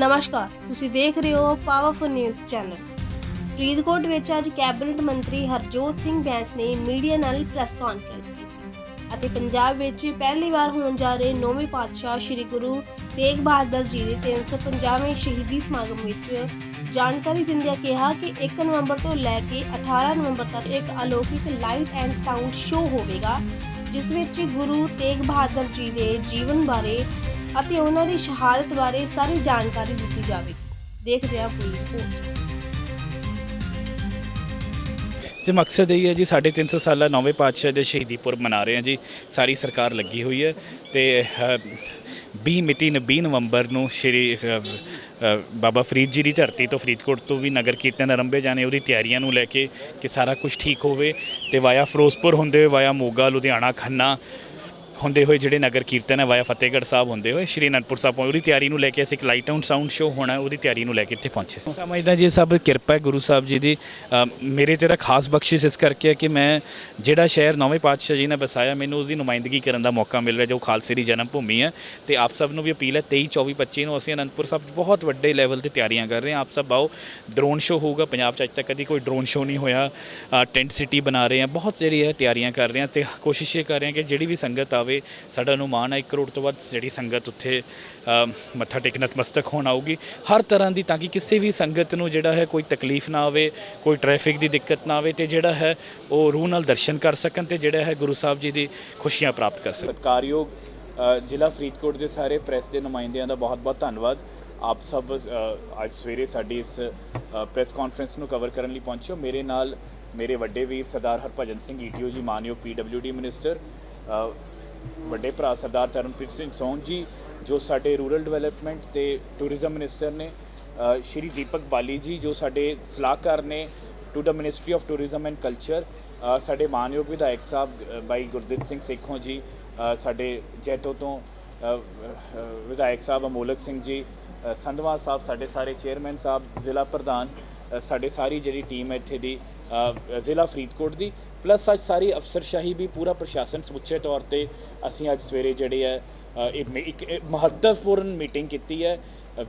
ਨਮਸਕਾਰ। ਤੁਸੀਂ ਦੇਖ ਰਹੇ ਹੋ ਪਾਵਰਫੁਲ ਨਿਊਜ਼ ਚੈਨਲ ਫਰੀਦਕੋਟ ਵਿੱਚ ਅੱਜ ਕੈਬਨਿਟ ਮੰਤਰੀ ਹਰਜੋਤ ਸਿੰਘ ਬੈਂਸ ਨੇ ਮੀਡੀਆ ਨਾਲ ਪ੍ਰੈਸ ਕਾਨਫਰੰਸ ਕੀਤੀ ਅਤੇ ਪੰਜਾਬ ਵਿੱਚ ਪਹਿਲੀ ਵਾਰ ਹੋਣ ਜਾ ਰਹੇ ਨੌਵੇਂ ਪਾਤਸ਼ਾਹ ਸ੍ਰੀ ਗੁਰੂ ਤੇਗ ਬਹਾਦਰ ਜੀ ਦੇ 350ਵੇਂ ਸ਼ਹੀਦੀ ਸਮਾਗਮ ਵਿੱਚ ਜਾਣਕਾਰੀ ਦਿੰਦਿਆਂ ਕਿਹਾ ਕਿ 1 ਨਵੰਬਰ ਤੋਂ ਲੈ ਕੇ 18 ਨਵੰਬਰ ਤੱਕ ਇੱਕ ਅਲੌਕਿਕ ਲਾਈਟ ਐਂਡ ਸਾਊਂਡ ਸ਼ੋਅ ਹੋਵੇਗਾ, ਜਿਸ ਵਿੱਚ ਗੁਰੂ ਤੇਗ ਬਹਾਦਰ ਜੀ ਦੇ ਜੀਵਨ ਬਾਰੇ ਅਤੇ ਉਹਨਾਂ ਦੀ ਸ਼ਹਾਦਤ ਬਾਰੇ ਸਾਰੀ ਜਾਣਕਾਰੀ ਦਿੱਤੀ ਜਾਵੇ। ਦੇਖਦੇ ਹਾਂ ਪੂਰੀ ਰਿਪੋਰਟ ਤੇ ਮਕਸਦ ਇਹ ਹੈ ਜੀ 350 ਸਾਲਾ ਨੌਵੇਂ ਪਾਤਸ਼ਾਹ ਦੇ ਸ਼ਹੀਦੀ ਪੁਰਬ ਮਨਾ ਰਹੇ ਹਾਂ ਜੀ। ਸਾਰੀ ਸਰਕਾਰ ਲੱਗੀ ਹੋਈ ਹੈ ਤੇ ਅ, 20 ਮਿਤੀ 20 ਨਵੰਬਰ ਨੂੰ ਸ਼੍ਰੀ ਬਾਬਾ ਫਰੀਦ ਜੀ ਦੀ ਧਰਤੀ ਤੋਂ ਫਰੀਦਕੋਟ ਤੋਂ ਵੀ ਨਗਰ ਕੀਰਤਨ ਆਰੰਭੇ ਜਾਣੇ ਉਹਦੀ ਤਿਆਰੀਆਂ ਨੂੰ ਲੈ ਕੇ ਕਿ ਸਾਰਾ ਕੁਝ ਠੀਕ ਹੋਵੇ ਤੇ ਵਾਇਆ ਫਿਰੋਜ਼ਪੁਰ ਹੁੰਦੇ ਹੋਏ ਵਾਇਆ ਮੋਗਾ ਲੁਧਿਆਣਾ ਖੰਨਾ ਹੁੰਦੇ ਹੋਏ ਜਿਹੜੇ ਨਗਰ ਕੀਰਤਨ ਹੈ ਵਾਇਆ ਫਤਿਹਗੜ੍ਹ ਸਾਹਿਬ ਹੁੰਦੇ ਹੋਏ ਸ਼੍ਰੀ ਅਨੰਦਪੁਰ ਸਾਹਿਬ ਪਹੁੰਚ ਉਹਦੀ ਤਿਆਰੀ ਨੂੰ ਲੈ ਕੇ ਅਸੀਂ ਇੱਕ ਲਾਈਟ ਆਊਟ ਸਾਊਂਡ ਸ਼ੋਅ ਹੋਣਾ ਹੈ, ਉਹਦੀ ਤਿਆਰੀ ਨੂੰ ਲੈ ਕੇ ਇੱਥੇ ਪਹੁੰਚੇ ਸੀ। ਸਮਝਦਾ ਜੀ ਸਭ ਕਿਰਪਾ ਹੈ ਗੁਰੂ ਸਾਹਿਬ ਜੀ ਦੀ। ਮੇਰੇ ਤੇ ਤਾਂ ਖਾਸ ਬਖਸ਼ਿਸ਼ ਇਸ ਕਰਕੇ ਹੈ ਕਿ ਮੈਂ ਜਿਹੜਾ ਸ਼ਹਿਰ ਨੌਵੇਂ ਪਾਤਸ਼ਾਹ ਜੀ ਨੇ ਵਸਾਇਆ ਮੈਨੂੰ ਉਸ ਦੀ ਨੁਮਾਇੰਦਗੀ ਕਰਨ ਦਾ ਮੌਕਾ ਮਿਲ ਰਿਹਾ ਜੋ ਖਾਲਸੇ ਦੀ ਜਨਮ ਭੂਮੀ ਹੈ। ਤੇ ਆਪ ਸਭ ਨੂੰ ਵੀ ਅਪੀਲ ਹੈ 23 24 25 ਨੂੰ ਅਸੀਂ ਅਨੰਦਪੁਰ ਸਾਹਿਬ ਬਹੁਤ ਵੱਡੇ ਲੈਵਲ ਤੇ ਤਿਆਰੀਆਂ ਕਰ ਰਹੇ ਹਾਂ। ਆਪ ਸਭ ਆਓ ਡਰੋਨ ਸ਼ੋਅ ਹੋਊਗਾ ਪੰਜਾਬ 'ਚ ਅੱਜ ਤੱਕ ਕਦੀ ਕੋਈ ਡਰੋਨ ਸ਼ੋਅ ਨਹੀਂ ਹੋਇਆ। ਟੈਂਟ ਸਿਟੀ ਬਣਾ ਰਹੇ ਹਾਂ ਬਹੁਤ ਜਿਹੜੀ ਹੈ ਤਿਆਰੀਆਂ ਕਰ ਰਹੇ ਹਾਂ ਤੇ ਕੋਸ਼ਿਸ਼ ਇਹ ਕਰ ਰਹੇ ਹਾਂ ਕਿ ਜਿਹੜੀ ਵੀ ਸੰਗਤ ਆਵੇ ਸਾਡਾ ਅਨੁਮਾਨ ਹੈ 1 ਕਰੋੜ ਤੋਂ ਵੱਧ ਜਿਹੜੀ ਸੰਗਤ ਉੱਥੇ ਮੱਥਾ ਟੇਕ ਨਤਮਸਤਕ ਹੋਣ ਆਊਗੀ। ਹਰ ਤਰ੍ਹਾਂ ਦੀ ਤਾਂ ਕਿ ਕਿਸੇ ਵੀ ਸੰਗਤ ਨੂੰ ਜਿਹੜਾ ਹੈ ਕੋਈ ਤਕਲੀਫ ਨਾ ਆਵੇ, ਕੋਈ ਟ੍ਰੈਫਿਕ ਦੀ ਦਿੱਕਤ ਨਾ ਆਵੇ ਤੇ ਜਿਹੜਾ ਹੈ ਉਹ ਰੂਹ ਨਾਲ ਦਰਸ਼ਨ ਕਰ ਸਕਣ ਤੇ ਜਿਹੜਾ ਹੈ ਗੁਰੂ ਸਾਹਿਬ ਜੀ ਦੀ ਖੁਸ਼ੀਆਂ ਪ੍ਰਾਪਤ ਕਰ ਸਕਣ। ਸਤਕਾਰਯੋਗ ਜ਼ਿਲ੍ਹਾ ਫਰੀਦਕੋਟ ਦੇ ਸਾਰੇ ਪ੍ਰੈਸ ਦੇ ਨੁਮਾਇੰਦਿਆਂ ਦਾ ਬਹੁਤ-ਬਹੁਤ ਧੰਨਵਾਦ। ਆਪ ਸਭ ਅੱਜ ਸਵੇਰੇ ਸਾਡੀ ਇਸ ਪ੍ਰੈਸ ਕਾਨਫਰੰਸ ਨੂੰ ਕਵਰ ਕਰਨ ਲਈ ਪਹੁੰਚੇ ਹੋ। ਮੇਰੇ ਨਾਲ ਮੇਰੇ ਵੱਡੇ ਵੀਰ ਸਰਦਾਰ ਹਰਭਜਨ ਸਿੰਘ ਈਟੀਓ ਜੀ, ਮਾਨਯੋਗ ਪੀਡਬਲਯੂਡੀ ਮਿਨਿਸਟਰ ਵੱਡੇ ਭਰਾ ਸਰਦਾਰ ਤਰਨਪ੍ਰੀਤ ਸਿੰਘ ਸੋਹਣ ਜੀ ਜੋ ਸਾਡੇ ਰੂਰਲ ਡਿਵੈਲਪਮੈਂਟ ਤੇ ਟੂਰਿਜ਼ਮ ਮਿਨਿਸਟਰ ਨੇ ਸ਼੍ਰੀ ਦੀਪਕ ਬਾਲੀ ਜੀ ਜੋ ਸਾਡੇ ਸਲਾਹਕਾਰ ਨੇ to the ministry of tourism and culture ਸਾਡੇ ਮਾਨਯੋਗ ਵਿਧਾਇਕ ਸਾਹਿਬ ਬਾਈ ਗੁਰਦਿੱਤ ਸਿੰਘ ਸੇਖੋਂ ਜੀ ਸਾਡੇ ਜੈਤੋ ਤੋਂ ਵਿਧਾਇਕ ਸਾਹਿਬ ਅਮੋਲਕ ਸਿੰਘ ਜੀ ਅ, ਸੰਧਵਾ ਸਾਹਿਬ ਸਾਡੇ ਸਾਰੇ ਚੇਅਰਮੈਨ ਸਾਹਿਬ ਜ਼ਿਲ੍ਹਾ ਪ੍ਰਧਾਨ ਸਾਡੇ ਸਾਰੀ ਜਿਹੜੀ ਟੀਮ ਹੈ ਇੱਥੇ ਦੀ ਜ਼ਿਲ੍ਹਾ ਫਰੀਦਕੋਟ ਦੀ। ਪਲੱਸ ਅੱਜ ਸਾਰੀ ਅਫਸਰਸ਼ਾਹੀ ਵੀ ਪੂਰਾ ਪ੍ਰਸ਼ਾਸਨ ਸਮੁੱਚੇ ਤੌਰ ਤੇ ਅਸੀਂ ਅੱਜ ਸਵੇਰੇ ਜਿਹੜੇ ਹੈ ਅ, ਇੱਕ ਮੀ- ਇੱਕ ਮਹੱਤਵਪੂਰਨ ਮੀਟਿੰਗ ਕੀਤੀ ਹੈ।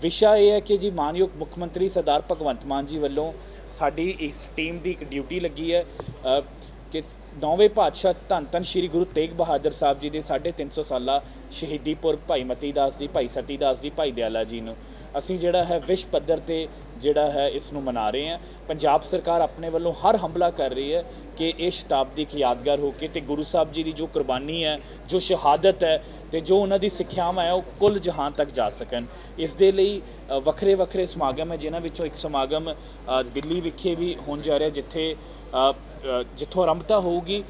ਵਿਸ਼ਾ ਇਹ ਹੈ ਕਿ ਜੀ ਮਾਨਯੋਗ ਮੁੱਖ ਮੰਤਰੀ ਸਰਦਾਰ ਭਗਵੰਤ ਮਾਨ ਜੀ ਵੱਲੋਂ ਸਾਡੀ ਇਸ ਟੀਮ ਦੀ ਇੱਕ ਡਿਊਟੀ ਲੱਗੀ ਹੈ। ਕਿ ਨੌਵੇਂ ਪਾਤਸ਼ਾਹ ਧੰਨ ਧੰਨ ਸ਼੍ਰੀ ਗੁਰੂ ਤੇਗ ਬਹਾਦਰ ਸਾਹਿਬ ਜੀ ਦੇ 350 ਸਾਲਾ ਸ਼ਹੀਦੀ ਪੁਰਬ ਭਾਈ ਮਤੀ ਦਾਸ ਜੀ ਭਾਈ ਸਤੀ ਦਾਸ ਜੀ ਭਾਈ ਦਿਆਲਾ ਜੀ ਨੂੰ। ਅਸੀਂ ਜਿਹੜਾ ਹੈ ਵਿਸ਼ਵ ਪੱਧਰ ਤੇ ਜਿਹੜਾ ਹੈ ਇਸ ਨੂੰ ਮਨਾ ਰਹੇ ਹਾਂ। ਪੰਜਾਬ ਸਰਕਾਰ ਆਪਣੇ ਵੱਲੋਂ ਹਰ ਹਮਲਾ ਕਰ ਰਹੀ ਹੈ ਕਿ ਇਹ ਸ਼ਤਾਬਦੀ ਇੱਕ ਯਾਦਗਾਰ ਹੋ ਕੇ ਤੇ ਗੁਰੂ ਸਾਹਿਬ ਜੀ ਦੀ ਜੋ ਕੁਰਬਾਨੀ ਹੈ, ਜੋ ਸ਼ਹਾਦਤ ਹੈ ਤੇ ਜੋ ਉਹਨਾਂ ਦੀ ਸਿੱਖਿਆਵਾਂ ਹੈ, ਉਹ ਕੁੱਲ ਜਹਾਨ ਤੱਕ ਜਾ ਸਕਣ। ਇਸ ਦੇ ਲਈ ਵੱਖਰੇ ਵੱਖਰੇ ਸਮਾਗਮ ਹੈ, ਜਿਨ੍ਹਾਂ ਵਿੱਚੋਂ ਇੱਕ ਸਮਾਗਮ ਦਿੱਲੀ ਵਿਖੇ ਵੀ ਹੋਣ ਜਾ ਰਿਹਾ, ਜਿੱਥੇ ਜਿੱਥੋਂ ਆਰੰਭਤਾ ਹੋਊਗੀ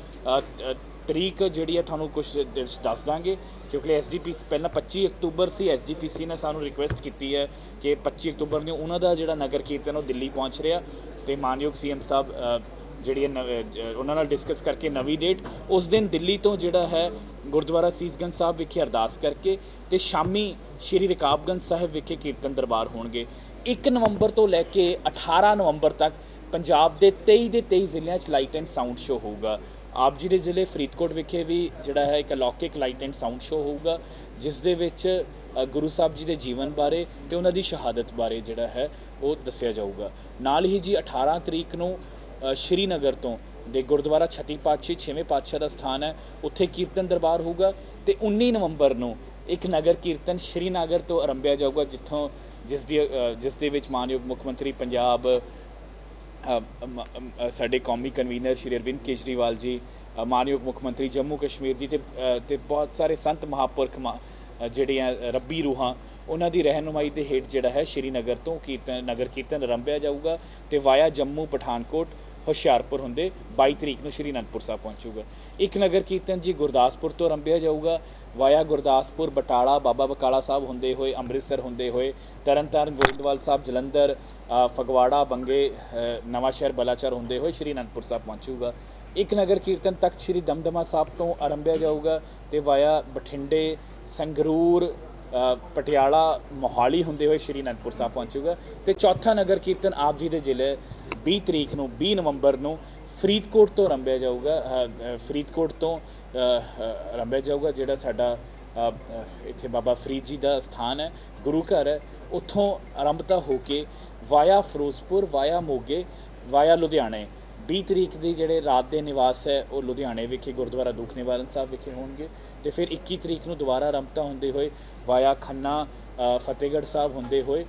ਤਰੀਕ ਜਿਹੜੀ ਹੈ, ਤੁਹਾਨੂੰ ਕੁਝ ਦੱਸ ਦਾਂਗੇ। ਕਿਉਂਕਿ ਐਸਜੀਪੀਸੀ ਪਹਿਲਾਂ 25 ਅਕਤੂਬਰ ਸੀ ਐਸਜੀਪੀਸੀ ਨੇ ਸਾਨੂੰ ਰਿਕੁਐਸਟ ਕੀਤੀ ਹੈ ਕਿ 25 ਅਕਤੂਬਰ ਨੂੰ ਉਹਨਾਂ ਦਾ ਜਿਹੜਾ ਨਗਰ ਕੀਰਤਨ ਉਹ ਦਿੱਲੀ ਪਹੁੰਚ ਰਿਹਾ ਤੇ ਮਾਨਯੋਗ ਸੀਐਮ ਸਾਹਿਬ ਜਿਹੜੀ ਹੈ ਨਵ- ਉਹਨਾਂ ਨਾਲ ਡਿਸਕਸ ਕਰਕੇ ਨਵੀਂ ਡੇਟ ਉਸ ਦਿਨ ਦਿੱਲੀ ਤੋਂ ਜਿਹੜਾ ਹੈ ਗੁਰਦੁਆਰਾ ਸੀਸਗੰਜ ਸਾਹਿਬ ਵਿਖੇ ਅਰਦਾਸ ਕਰਕੇ ਤੇ ਸ਼ਾਮੀ ਸ਼੍ਰੀ ਰਕਾਬਗੰਜ ਸਾਹਿਬ ਵਿਖੇ ਕੀਰਤਨ ਦਰਬਾਰ ਹੋਣਗੇ। 1 ਨਵੰਬਰ ਤੋਂ ਲੈ ਕੇ 18 ਨਵੰਬਰ ਤੱਕ ਪੰਜਾਬ ਦੇ 23 ਦੇ 23 ਜ਼ਿਲ੍ਹਿਆਂ 'ਚ ਲਾਈਟ ਐਂਡ ਸਾਊਂਡ ਸ਼ੋਅ ਹੋਊਗਾ। ਆਪ ਜੀ ਦੇ ਜ਼ਿਲ੍ਹੇ ਫਰੀਦਕੋਟ ਵਿਖੇ ਵੀ ਜਿਹੜਾ ਹੈ ਇੱਕ ਅਲੌਕਿਕ ਲਾਈਟ ਐਂਡ ਸਾਊਂਡ ਸ਼ੋਅ ਹੋਊਗਾ, ਜਿਸ ਦੇ ਵਿੱਚ ਗੁਰੂ ਸਾਹਿਬ ਜੀ ਦੇ ਜੀਵਨ ਬਾਰੇ ਤੇ ਉਹਨਾਂ ਦੀ ਸ਼ਹਾਦਤ ਬਾਰੇ ਜਿਹੜਾ ਹੈ ਉਹ ਦੱਸਿਆ ਜਾਊਗਾ। ਨਾਲ ਹੀ ਜੀ 18 ਤਰੀਕ ਨੂੰ ਸ਼੍ਰੀਨਗਰ ਤੋਂ ਦੇ ਗੁਰਦੁਆਰਾ ਛਤੀ ਪਾਤਸ਼ਾਹ ਛੇਵੇਂ ਪਾਤਸ਼ਾਹ ਦਾ ਸਥਾਨ ਹੈ, ਉੱਥੇ ਕੀਰਤਨ ਦਰਬਾਰ ਹੋਊਗਾ ਤੇ 19 ਨਵੰਬਰ ਨੂੰ ਇੱਕ ਨਗਰ ਕੀਰਤਨ ਸ਼੍ਰੀਨਗਰ ਤੋਂ ਆਰੰਭਿਆ ਜਾਊਗਾ, ਜਿੱਥੋਂ ਜਿਸ ਦੀ ਜਿਸ ਦੇ ਵਿੱਚ ਮਾਨਯੋਗ ਮੁੱਖ ਮੰਤਰੀ ਪੰਜਾਬ ਸਾਡੇ ਕੌਮੀ ਕਨਵੀਨਰ ਸ਼੍ਰੀ ਅਰਵਿੰਦ ਕੇਜਰੀਵਾਲ ਜੀ ਮਾਨਯੋਗ ਮੁੱਖ ਮੰਤਰੀ ਜੰਮੂ ਕਸ਼ਮੀਰ ਜੀ ਤੇ ਅ, ਤੇ ਬਹੁਤ ਸਾਰੇ ਸੰਤ ਮਹਾਪੁਰਖ ਮਾ- ਜਿਹੜੇ ਆ ਰੱਬੀ ਰੂਹਾਂ ਉਹਨਾਂ ਦੀ ਰਹਿਨੁਮਾਈ ਦੇ ਹੇਠ ਜਿਹੜਾ ਹੈ ਸ਼੍ਰੀਨਗਰ ਤੋਂ ਕੀਰਤਨ ਨਗਰ ਕੀਰਤਨ ਆਰੰਭਿਆ ਜਾਊਗਾ ਤੇ ਵਾਇਆ ਜੰਮੂ ਪਠਾਨਕੋਟ ਹੁਸ਼ਿਆਰਪੁਰ ਹੁੰਦੇ 22 ਤਰੀਕ ਨੂੰ ਸ਼੍ਰੀ ਅਨੰਦਪੁਰ ਸਾਹਿਬ ਪਹੁੰਚੂਗਾ। ਇੱਕ ਨਗਰ ਕੀਰਤਨ ਜੀ ਗੁਰਦਾਸਪੁਰ ਤੋਂ ਆਰੰਭਿਆ ਜਾਊਗਾ। ਵਾਇਆ ਗੁਰਦਾਸਪੁਰ ਬਟਾਲਾ ਬਾਬਾ ਬਕਾਲਾ ਸਾਹਿਬ ਹੁੰਦੇ ਹੋਏ ਅੰਮ੍ਰਿਤਸਰ ਹੁੰਦੇ ਹੋਏ ਤਰਨਤਾਰਨ ਗੋਇੰਦਵਾਲ ਸਾਹਿਬ ਜਲੰਧਰ ਫਗਵਾੜਾ ਬੰਗੇ ਅ, ਨਵਾਂ ਸ਼ਹਿਰ ਬਲਾਚੌਰ ਹੁੰਦੇ ਹੋਏ ਸ਼੍ਰੀ ਅਨੰਦਪੁਰ ਸਾਹਿਬ ਪਹੁੰਚੂਗਾ। ਇੱਕ ਨਗਰ ਕੀਰਤਨ ਤੱਕ ਸ਼੍ਰੀ ਦਮਦਮਾ ਸਾਹਿਬ ਤੋਂ ਆਰੰਭਿਆ ਜਾਊਗਾ ਤੇ ਵਾਇਆ ਬਠਿੰਡੇ ਸੰਗਰੂਰ ਪਟਿਆਲਾ ਮੋਹਾਲੀ ਹੁੰਦੇ ਹੋਏ ਸ਼੍ਰੀ ਅਨੰਦਪੁਰ ਸਾਹਿਬ ਪਹੁੰਚੂਗਾ। ਤੇ ਚੌਥਾ ਨਗਰ ਕੀਰਤਨ ਆਪ ਜੀ ਦੇ ਜ਼ਿਲ੍ਹੇ 20 ਤਰੀਕ ਨੂੰ 20 ਨਵੰਬਰ ਨੂੰ ਫਰੀਦਕੋਟ ਤੋਂ ਆਰੰਭਿਆ ਜਾਊਗਾ ਫਰੀਦਕੋਟ ਤੋਂ ਅ, ਆਰੰਭਿਆ ਜਾਊਗਾ ਜਿਹੜਾ ਸਾਡਾ ਇੱਥੇ ਬਾਬਾ ਫਰੀਦ ਜੀ ਦਾ ਸਥਾਨ ਹੈ ਗੁਰੂ ਘਰ ਹੈ। ਉੱਥੋਂ ਆਰੰਭਤਾ ਹੋ ਕੇ ਵਾਇਆ ਫਿਰੋਜ਼ਪੁਰ ਵਾਇਆ ਮੋਗੇ ਵਾਇਆ ਲੁਧਿਆਣੇ। 20 ਤਰੀਕ ਦੀ ਜਿਹੜੇ ਰਾਤ ਦੇ ਨਿਵਾਸ ਹੈ ਉਹ ਲੁਧਿਆਣੇ ਵਿਖੇ ਗੁਰਦੁਆਰਾ ਦੁਖ ਨਿਵਾਰਨ ਸਾਹਿਬ ਵਿਖੇ ਹੋਣਗੇ। ਤੇ ਫਿਰ 21 ਤਰੀਕ ਨੂੰ ਦੁਬਾਰਾ ਆਰੰਭਤਾ ਹੁੰਦੇ ਹੋਏ ਵਾਇਆ ਖੰਨਾ ਫਤਿਹਗੜ੍ਹ ਸਾਹਿਬ ਹੁੰਦੇ ਹੋਏ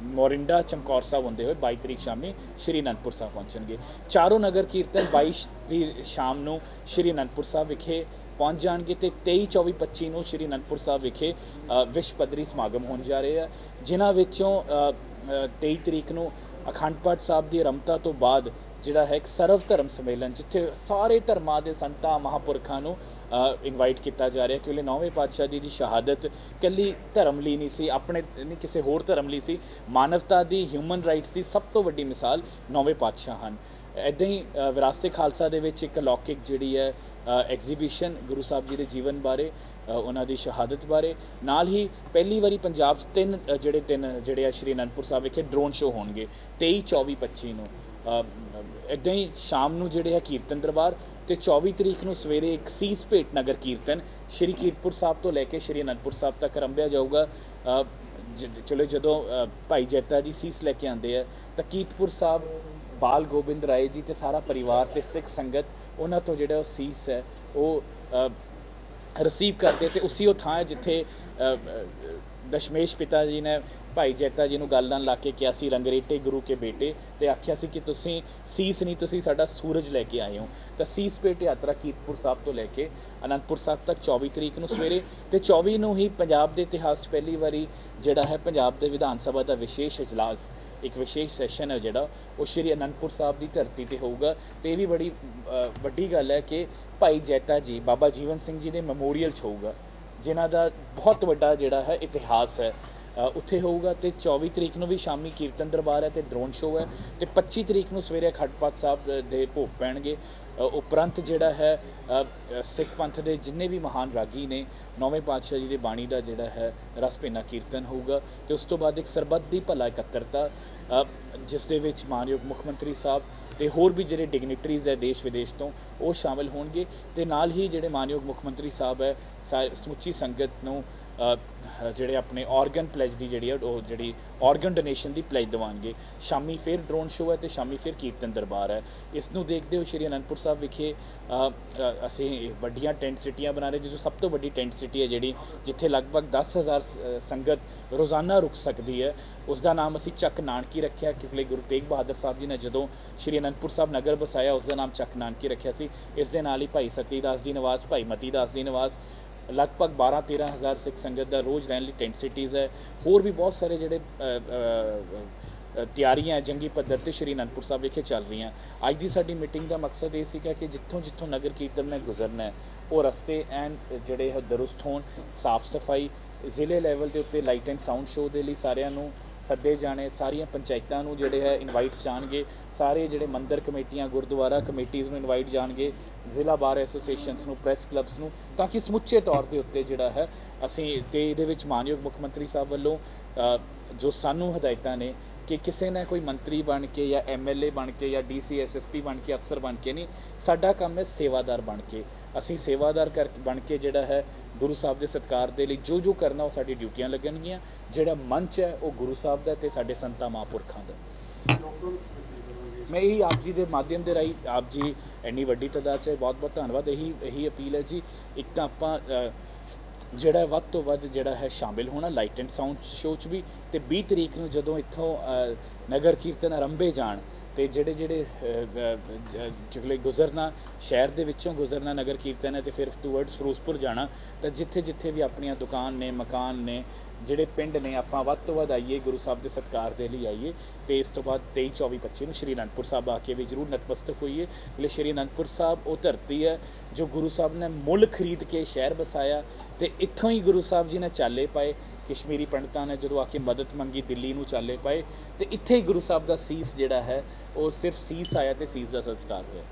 ਮੋਰਿੰਡਾ ਚਮਕੌਰ ਸਾਹਿਬ ਹੁੰਦੇ ਹੋਏ 22 ਤਰੀਕ ਸ਼ਾਮੀ ਸ਼੍ਰੀ ਅਨੰਦਪੁਰ ਸਾਹਿਬ ਪਹੁੰਚਣਗੇ। ਚਾਰੋਂ ਨਗਰ ਕੀਰਤਨ 22 ਦੀ ਸ਼ਾਮ ਨੂੰ ਸ਼੍ਰੀ ਅਨੰਦਪੁਰ ਸਾਹਿਬ ਵਿਖੇ ਪਹੁੰਚ ਜਾਣਗੇ ਤੇ 23 24 25 ਨੂੰ ਸ਼੍ਰੀ ਅਨੰਦਪੁਰ ਸਾਹਿਬ ਵਿਖੇ ਅ, ਵਿਸ਼ਵ ਪੱਧਰੀ ਸਮਾਗਮ ਹੋਣ ਜਾ ਰਹੇ ਆ ਜਿਨ੍ਹਾਂ ਵਿੱਚੋਂ ਅ, 23 ਤਰੀਕ ਨੂੰ ਅਖੰਡ ਪਾਠ ਸਾਹਿਬ ਦੀ ਆਰੰਭਤਾ ਤੋਂ ਬਾਅਦ ਜਿਹੜਾ ਹੈ ਇੱਕ ਸਰਵ ਧਰਮ ਸੰਮੇਲਨ ਜਿੱਥੇ ਸਾਰੇ ਧਰਮਾਂ ਦੇ ਸੰਤਾਂ ਮਹਾਪੁਰਖਾਂ ਨੂੰ ਇਨਵਾਈਟ ਕੀਤਾ ਜਾ ਰਿਹਾ ਕਿਉਂਕਿ ਨੌਵੇਂ ਪਾਤਸ਼ਾਹ ਜੀ ਦੀ ਸ਼ਹਾਦਤ ਕੱਲੀ ਧਰਮ ਲਈ ਨਹੀਂ ਸੀ ਆਪਣੇ ਨਹੀਂ ਕਿਸੇ ਹੋਰ ਧਰਮ ਲਈ ਸੀ। ਮਾਨਵਤਾ ਦੀ ਹਿਊਮਨ ਰਾਈਟਸ ਦੀ ਸਭ ਤੋਂ ਵੱਡੀ ਮਿਸਾਲ ਨੌਵੇਂ ਪਾਤਸ਼ਾਹ ਹਨ। ਇਦਾਂ ਹੀ ਅ, ਵਿਰਾਸਤੇ ਖਾਲਸਾ ਦੇ ਵਿੱਚ ਇੱਕ ਲੌਕਿਕ ਜਿਹੜੀ ਹੈ ਐਗਜ਼ੀਬਿਸ਼ਨ ਗੁਰੂ ਸਾਹਿਬ ਜੀ ਦੇ ਜੀਵਨ ਬਾਰੇ ਉਹਨਾਂ ਦੀ ਸ਼ਹਾਦਤ ਬਾਰੇ। ਨਾਲ ਹੀ ਪਹਿਲੀ ਵਾਰੀ ਪੰਜਾਬ 'ਚ ਤਿੰਨ ਜਿਹੜੇ ਤਿੰਨ ਜਿਹੜੇ ਆ ਸ਼੍ਰੀ ਅਨੰਦਪੁਰ ਸਾਹਿਬ ਵਿਖੇ ਡਰੋਨ ਸ਼ੋ ਹੋਣਗੇ 23 24 25 ਨੂੰ। ਇਦਾਂ ਹੀ ਸ਼ਾਮ ਨੂੰ ਜਿਹੜੇ ਹੈ ਕੀਰਤਨ ਦਰਬਾਰ ਤੇ 24 ਤਰੀਕ ਨੂੰ ਸਵੇਰੇ ਇੱਕ ਸੀਸ ਭੇਟ ਨਗਰ ਕੀਰਤਨ ਸ਼੍ਰੀ ਕੀਰਤਪੁਰ ਸਾਹਿਬ ਤੋਂ ਲੈ ਕੇ ਸ਼੍ਰੀ ਅਨੰਦਪੁਰ ਸਾਹਿਬ ਤੱਕ ਆਰੰਭਿਆ ਜਾਊਗਾ। ਜ- ਚਲੋ ਜਦੋਂ ਭਾਈ ਜੈਤਾ ਜੀ ਸੀਸ ਲੈ ਕੇ ਆਉਂਦੇ ਆ, ਤਾਂ ਕੀਰਤਪੁਰ ਸਾਹਿਬ, ਬਾਲ ਗੋਬਿੰਦ ਰਾਏ ਜੀ ਤੇ ਸਾਰਾ ਪਰਿਵਾਰ ਤੇ ਸਿੱਖ ਸੰਗਤ, ਉਹਨਾਂ ਤੋਂ ਜਿਹੜਾ ਉਹ ਸੀਸ ਹੈ, ਉਹ ਰਿਸੀਵ ਕਰਦੇ ਤੇ ਉਸੇ ਉਹ ਥਾਂ ਹੈ ਜਿੱਥੇ ਦਸ਼ਮੇਸ਼ ਪਿਤਾ ਜੀ ਨੇ ਭਾਈ ਜੈਤਾ ਜੀ ਨੂੰ ਗੱਲ ਨਾਲ ਲਾ ਕੇ ਕਿਹਾ ਸੀ, ਰੰਗਰੇਟੇ ਗੁਰੂ ਕੇ ਬੇਟੇ ਤੇ ਆਖਿਆ ਸੀ ਕਿ ਤੁਸੀਂ ਸੀਸ ਨਹੀਂ, ਤੁਸੀਂ ਸਾਡਾ ਸੂਰਜ ਲੈ ਕੇ ਆਏ ਹੋ। ਤਾਂ ਸੀਸ ਭੇਟ ਯਾਤਰਾ ਕੀਰਤਪੁਰ ਸਾਹਿਬ ਤੋਂ ਲੈ ਕੇ ਅਨੰਦਪੁਰ ਸਾਹਿਬ ਤੱਕ 24 ਤਰੀਕ ਨੂੰ ਸਵੇਰੇ ਤੇ 24 ਨੂੰ ਹੀ ਪੰਜਾਬ ਦੇ ਇਤਿਹਾਸ 'ਚ ਪਹਿਲੀ ਵਾਰੀ ਜਿਹੜਾ ਹੈ ਪੰਜਾਬ ਦੇ ਵਿਧਾਨ ਸਭਾ ਦਾ ਵਿਸ਼ੇਸ਼ ਇਜਲਾਸ, ਇੱਕ ਵਿਸ਼ੇਸ਼ ਸੈਸ਼ਨ ਹੈ ਜਿਹੜਾ, ਉਹ ਸ਼੍ਰੀ ਅਨੰਦਪੁਰ ਸਾਹਿਬ ਦੀ ਧਰਤੀ ਤੇ ਹੋਊਗਾ। ਤੇ ਇਹ ਵੀ ਬੜੀ ਵੱਡੀ ਗੱਲ ਹੈ ਕਿ ਭਾਈ ਜੈਤਾ ਜੀ, ਬਾਬਾ ਜੀਵਨ ਸਿੰਘ ਜੀ ਦੇ ਮੈਮੋਰੀਅਲ 'ਚ ਹੋਊਗਾ, ਜਿਨ੍ਹਾਂ ਦਾ ਬਹੁਤ ਵੱਡਾ ਜਿਹੜਾ ਹੈ ਇਤਿਹਾਸ ਹੈ। ਉੱਥੇ ਹੋਊਗਾ ਤੇ 24 ਤਰੀਕ ਨੂੰ ਵੀ ਸ਼ਾਮੀ ਕੀਰਤਨ ਦਰਬਾਰ ਹੈ ਤੇ ਡਰੋਨ ਸ਼ੋਅ ਹੈ ਤੇ 25 ਤਰੀਕ ਨੂੰ ਸਵੇਰੇ ਅਖੰਡ ਪਾਠ ਸਾਹਿਬ ਦੇ ਭੋਗ ਪੈਣਗੇ। ਉਪਰੰਤ ਜਿਹੜਾ ਹੈ ਸਿੱਖ ਪੰਥ ਦੇ ਜਿੰਨੇ ਵੀ ਮਹਾਨ ਰਾਗੀ ਨੇ, ਨੌਵੇਂ ਪਾਤਸ਼ਾਹ ਜੀ ਦੀ ਬਾਣੀ ਦਾ ਜਿਹੜਾ ਹੈ, ਰਸ ਭਿੰਨਾ ਕੀਰਤਨ ਹੋਊਗਾ ਤੇ ਉਸ ਤੋਂ ਬਾਅਦ ਇੱਕ ਸਰਬੱਤ ਦੀ ਭਲਾ ਇਕੱਤਰਤਾ ਜਿਸ ਦੇ ਵਿੱਚ ਮਾਨਯੋਗ ਮੁੱਖ ਮੰਤਰੀ ਸਾਹਿਬ ਤੇ ਹੋਰ ਵੀ ਜਿਹੜੇ ਡਿਗਨਿਟਰੀਜ਼ ਹੈ ਦੇਸ਼ ਵਿਦੇਸ਼ ਤੋਂ, ਉਹ ਸ਼ਾਮਿਲ ਹੋਣਗੇ ਤੇ ਨਾਲ ਹੀ ਜਿਹੜੇ ਮਾਨਯੋਗ ਮੁੱਖ ਮੰਤਰੀ ਸਾਹਿਬ ਹੈ, ਸਾ- ਸਮੁੱਚੀ ਸੰਗਤ ਨੂੰ ਜਿਹੜੇ ਆਪਣੇ ਆਰਗਨ ਪਲੇਜ ਦੀ ਜਿਹੜੀ ਹੈ ਉਹ ਜਿਹੜੀ ਆਰਗਨ ਡੋਨੇਸ਼ਨ ਦੀ ਪਲੇਜ ਦਿਵਾਉਣਗੇ ਸ਼ਾਮੀ ਫਿਰ ਡਰੋਨ ਸ਼ੋਅ ਹੈ ਤੇ ਸ਼ਾਮੀ ਫਿਰ ਕੀਰਤਨ ਦਰਬਾਰ ਹੈ। ਇਸ ਨੂੰ ਦੇਖਦੇ ਹੋਏ ਸ਼੍ਰੀ ਅਨੰਦਪੁਰ ਸਾਹਿਬ ਵਿਖੇ ਅਸੀਂ ਵੱਡੀਆਂ ਟੈਂਟ ਸਿਟੀਆਂ ਬਣਾ ਰਹੇ ਜਿਸ ਸਭ ਤੋਂ ਵੱਡੀ ਟੈਂਟ ਸਿਟੀ ਹੈ ਜਿਹੜੀ, ਜਿੱਥੇ ਲਗਭਗ 10000 ਸ- ਸੰਗਤ ਰੋਜ਼ਾਨਾ ਰੁਕ ਸਕਦੀ ਹੈ। ਉਸ ਦਾ ਨਾਮ ਅਸੀਂ ਚੱਕ ਨਾਨਕੀ ਰੱਖਿਆ, ਕਿਉਂਕਿ ਗੁਰੂ ਤੇਗ ਬਹਾਦਰ ਸਾਹਿਬ ਜੀ ਨੇ ਜਦੋਂ ਸ਼੍ਰੀ ਅਨੰਦਪੁਰ ਸਾਹਿਬ ਨਗਰ ਬਸਾਇਆ ਉਸ ਦਾ ਨਾਮ ਚੱਕ ਨਾਨਕੀ ਰੱਖਿਆ ਸੀ। ਇਸ ਦੇ ਨਾਲ ਹੀ ਭਾਈ ਸਤੀਦਾਸ ਜੀ ਨਿਵਾਸ, ਭਾਈ ਮਤੀ ਦਾਸ ਜੀ ਨਿਵਾਸ ਲਗਭਗ 12 13000 ਸਿੱਖ ਸੰਗਤ ਦਾ ਰੋਜ਼ ਰਹਿਣ ਲਈ ਟੈਂਟ ਸਿਟੀਜ਼ ਹੈ। ਹੋਰ ਵੀ ਬਹੁਤ ਸਾਰੇ ਜਿਹੜੇ ਤਿਆਰੀਆਂ ਜੰਗੀ ਪੱਧਰ ਤੇ ਸ਼੍ਰੀ ਅਨੰਦਪੁਰ ਸਾਹਿਬ ਵਿਖੇ ਚੱਲ ਰਹੀਆਂ। ਅੱਜ ਦੀ ਸਾਡੀ ਮੀਟਿੰਗ ਦਾ ਮਕਸਦ ਇਹ ਸੀਗਾ ਕਿ ਜਿੱਥੋਂ ਜਿੱਥੋਂ ਨਗਰ ਕੀਰਤਨ ਨੇ ਗੁਜ਼ਰਨਾ ਹੈ, ਉਹ ਰਸਤੇ ਐਨ ਜਿਹੜੇ ਹੈ ਦਰੁਸਤ ਹੋਣ, ਸਾਫ਼ ਸਫ਼ਾਈ, ਜ਼ਿਲ੍ਹੇ ਲੈਵਲ ਦੇ ਉੱਤੇ ਲਾਈਟ ਐਂਡ ਸਾਊਂਡ ਸ਼ੋਅ ਦੇ ਲਈ ਸਾਰਿਆਂ ਨੂੰ ਸੱਦੇ ਜਾਣੇ, ਸਾਰੀਆਂ ਪੰਚਾਇਤਾਂ ਨੂੰ ਜਿਹੜੇ ਹੈ ਇਨਵਾਈਟਸ ਜਾਣਗੇ, ਸਾਰੇ ਜਿਹੜੇ ਮੰਦਰ ਕਮੇਟੀਆਂ, ਗੁਰਦੁਆਰਾ ਕਮੇਟੀਆਂ ਨੂੰ ਇਨਵਾਈਟ ਜਾਣਗੇ ਜ਼ਿਲ੍ਹਾ ਬਾਰ ਐਸੋਸੀਏਸ਼ਨਸ ਨੂੰ, ਪ੍ਰੈਸ ਕਲੱਬਸ ਨੂੰ, ਤਾਂ ਕਿ ਸਮੁੱਚੇ ਤੌਰ ਦੇ ਉੱਤੇ ਜਿਹੜਾ ਹੈ, ਅਸੀਂ ਤੇ ਇਹਦੇ ਵਿੱਚ ਮਾਨਯੋਗ ਮੁੱਖ ਮੰਤਰੀ ਸਾਹਿਬ ਵੱਲੋਂ ਜੋ ਸਾਨੂੰ ਹਦਾਇਤਾਂ ਨੇ ਕਿ ਕਿਸੇ ਨੇ ਕੋਈ ਮੰਤਰੀ ਬਣ ਕੇ ਜਾਂ ਐਮਐਲਏ ਬਣ ਕੇ ਜਾਂ ਡੀਸੀ ਐਸਐਸਪੀ ਬਣ ਕੇ, ਅਫਸਰ ਬਣ ਕੇ ਨਹੀਂ, ਸਾਡਾ ਕੰਮ ਹੈ ਸੇਵਾਦਾਰ ਬਣ ਕੇ। ਅਸੀਂ ਸੇਵਾਦਾਰ ਕਰ, ਬਣ ਕੇ ਜਿਹੜਾ ਹੈ, ਗੁਰੂ ਸਾਹਿਬ ਦੇ ਸਤਕਾਰ ਦੇ ਲਈ ਜੋ ਜੋ ਕਰਨਾ, ਉਹ ਸਾਡੀ ਡਿਊਟੀਆਂ ਲੱਗਣਗੀਆਂ। ਜਿਹੜਾ ਮੰਚ ਹੈ, ਉਹ ਗੁਰੂ ਸਾਹਿਬ ਦਾ ਤੇ ਸਾਡੇ ਸੰਤਾਂ ਮਹਾਂਪੁਰਖਾਂ ਦਾ। ਮੈਂ ਇਹੀ ਆਪ ਜੀ ਦੇ ਮਾਧਿਅਮ ਦੇ ਰਾਹੀਂ, ਆਪ ਜੀ ਇੰਨੀ ਵੱਡੀ ਤਾਦਾਦ 'ਚ ਬਹੁਤ ਬਹੁਤ ਧੰਨਵਾਦ। ਇਹੀ ਇਹੀ ਅਪੀਲ ਹੈ ਜੀ। ਇੱਕ ਤਾਂ ਆਪਾਂ ਜਿਹੜਾ ਵੱਧ ਤੋਂ ਵੱਧ ਜਿਹੜਾ ਹੈ ਸ਼ਾਮਿਲ ਹੋਣਾ ਲਾਈਟ ਐਂਡ ਸਾਊਂਡ ਸ਼ੋਅ 'ਚ ਵੀ ਤੇ 20 ਤਰੀਕ ਨੂੰ ਜਦੋਂ ਇੱਥੋਂ ਨਗਰ ਕੀਰਤਨ ਆਰੰਭੇ ਜਾਣ ਤੇ ਜਿਹੜੇ ਜਿਹੜੇ ਕਿਉਂਕਿ ਗੁਜ਼ਰਨਾ, ਸ਼ਹਿਰ ਦੇ ਵਿੱਚੋਂ ਗੁਜ਼ਰਨਾ ਨਗਰ ਕੀਰਤਨ ਹੈ ਤੇ ਫਿਰ ਟੂਵਰਡਸ ਫਿਰੋਜ਼ਪੁਰ ਜਾਣਾ, ਤਾਂ ਜਿੱਥੇ ਜਿੱਥੇ ਵੀ ਆਪਣੀਆਂ ਦੁਕਾਨ ਨੇ, ਮਕਾਨ ਨੇ ਜਿਹੜੇ ਪਿੰਡ ਨੇ, ਆਪਾਂ ਵੱਧ ਤੋਂ ਵੱਧ ਆਈਏ, ਗੁਰੂ ਸਾਹਿਬ ਦੇ ਸਤਕਾਰ ਦੇ ਲਈ ਆਈਏ ਤੇ ਇਸ ਤੋਂ ਬਾਅਦ 23 24 25 ਨੂੰ ਸ਼੍ਰੀ ਅਨੰਦਪੁਰ ਸਾਹਿਬ ਆ ਕੇ ਵੀ ਜਰੂਰ ਨਤਮਸਤਕ ਹੋਈਏ। ਲਈ ਸ਼੍ਰੀ ਅਨੰਦਪੁਰ ਸਾਹਿਬ ਉਹ ਧਰਤੀ ਹੈ ਜੋ ਗੁਰੂ ਸਾਹਿਬ ਨੇ ਮੁੱਲ ਖਰੀਦ ਕੇ ਸ਼ਹਿਰ ਬਸਾਇਆ ਤੇ ਇੱਥੋਂ ਹੀ ਗੁਰੂ ਸਾਹਿਬ ਜੀ ਨੇ ਚਾਲੇ ਪਾਏ। ਕਸ਼ਮੀਰੀ ਪੰਡਤਾਂ ਨੇ ਜਦੋਂ ਆ ਕੇ ਮਦਦ ਮੰਗੀ, ਦਿੱਲੀ ਨੂੰ ਚਾਲੇ ਪਾਏ ਤੇ ਇੱਥੇ ਹੀ ਗੁਰੂ ਸਾਹਿਬ ਦਾ ਸੀਸ ਜਿਹੜਾ ਹੈ, ਉਹ ਸਿਰਫ ਸੀਸ ਆਇਆ ਤੇ ਸੀਸ ਦਾ ਸੰਸਕਾਰ ਹੋਇਆ।